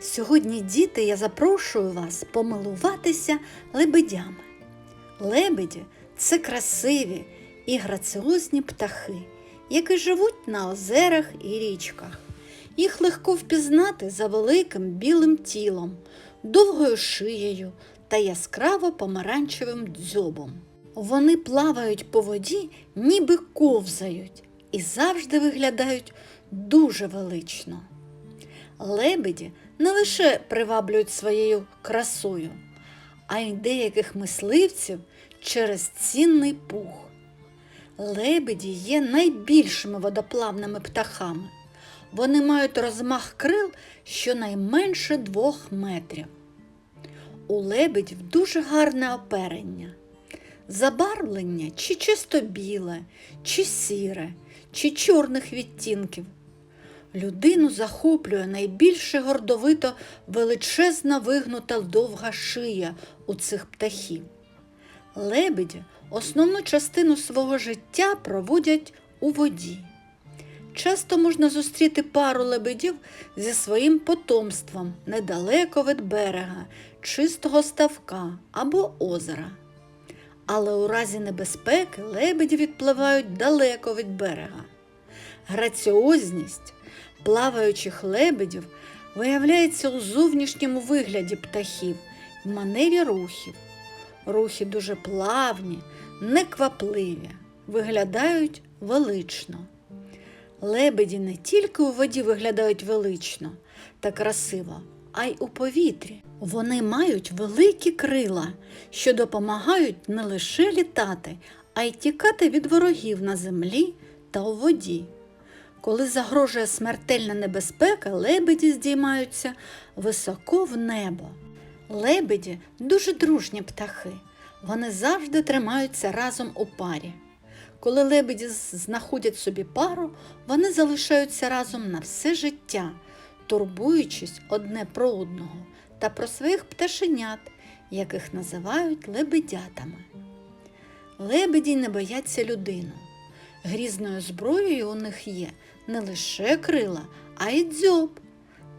Сьогодні, діти, я запрошую вас помилуватися лебедями. Лебеді це красиві і граціозні птахи, які живуть на озерах і річках. Їх легко впізнати за великим білим тілом, довгою шиєю та яскраво помаранчевим дзьобом. Вони плавають по воді, ніби ковзають, і завжди виглядають дуже велично. Лебеді не лише приваблюють своєю красою, а й деяких мисливців через цінний пух. Лебеді є найбільшими водоплавними птахами. Вони мають розмах крил щонайменше двох метрів. У лебедів дуже гарне оперення. Забарвлення чи чисто біле, чи сіре, чи чорних відтінків. Людину захоплює найбільше гордовито величезна вигнута довга шия у цих птахів. Лебеді основну частину свого життя проводять у воді. Часто можна зустріти пару лебедів зі своїм потомством недалеко від берега, чистого ставка або озера. Але у разі небезпеки лебеді відпливають далеко від берега. Граціозність плаваючих лебедів виявляється у зовнішньому вигляді птахів, в манері рухів. Рухи дуже плавні, неквапливі, виглядають велично. Лебеді не тільки у воді виглядають велично та красиво, а й у повітрі. Вони мають великі крила, що допомагають не лише літати, а й тікати від ворогів на землі та у воді. Коли загрожує смертельна небезпека, лебеді здіймаються високо в небо. Лебеді дуже дружні птахи. Вони завжди тримаються разом у парі. Коли лебеді знаходять собі пару, вони залишаються разом на все життя, турбуючись одне про одного та про своїх пташенят, яких називають лебедятами. Лебеді не бояться людину. Грізною зброєю у них є не лише крила, а й дзьоб.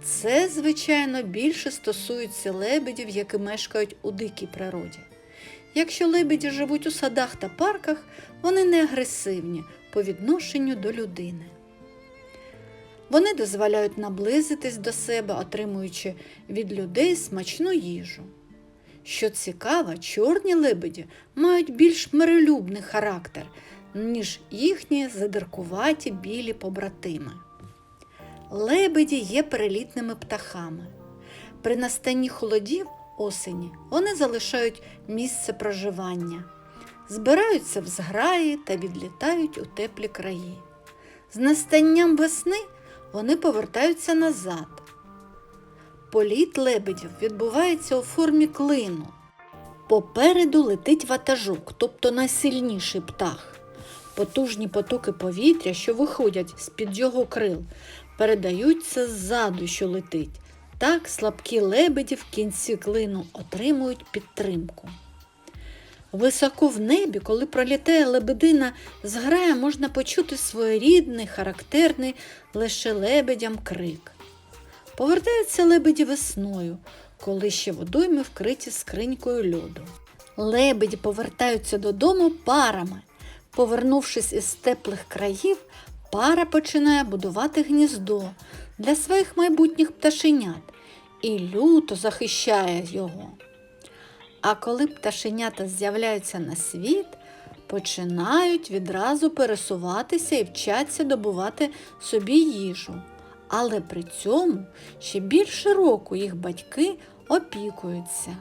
Це, звичайно, більше стосується лебедів, які мешкають у дикій природі. Якщо лебеді живуть у садах та парках, вони не агресивні по відношенню до людини. Вони дозволяють наблизитись до себе, отримуючи від людей смачну їжу. Що цікаво, чорні лебеді мають більш миролюбний характер, ніж їхні задиркуваті білі побратими. Лебеді є перелітними птахами. При настанні холодів осені вони залишають місце проживання, збираються в зграї та відлітають у теплі краї. З настанням весни вони повертаються назад. Політ лебедів відбувається у формі клину. Попереду летить ватажок, тобто найсильніший птах. Потужні потоки повітря, що виходять з-під його крил, передаються ззаду, що летить. Так слабкі лебеді в кінці клину отримують підтримку. Високо в небі, коли пролітає лебедина зграя, можна почути своєрідний, характерний лише лебедям крик. Повертаються лебеді весною, коли ще водойми вкриті скринькою льоду. Лебеді повертаються додому парами. Повернувшись із теплих країв, пара починає будувати гніздо для своїх майбутніх пташенят і люто захищає його. А коли пташенята з'являються на світ, починають відразу пересуватися і вчаться добувати собі їжу. Але при цьому ще більше року їх батьки опікуються.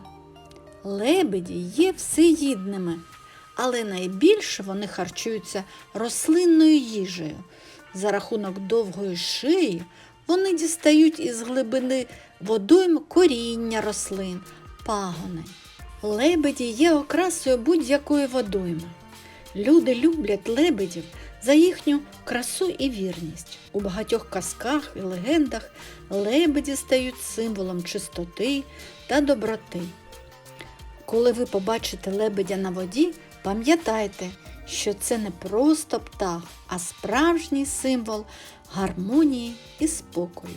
Лебеді є всеїдними, але найбільше вони харчуються рослинною їжею. За рахунок довгої шиї вони дістають із глибини водойм коріння рослин, пагони. Лебеді є окрасою будь-якої водойми. Люди люблять лебедів за їхню красу і вірність. У багатьох казках і легендах лебеді стають символом чистоти та доброти. Коли ви побачите лебедя на воді, пам'ятайте, що це не просто птах, а справжній символ гармонії і спокою.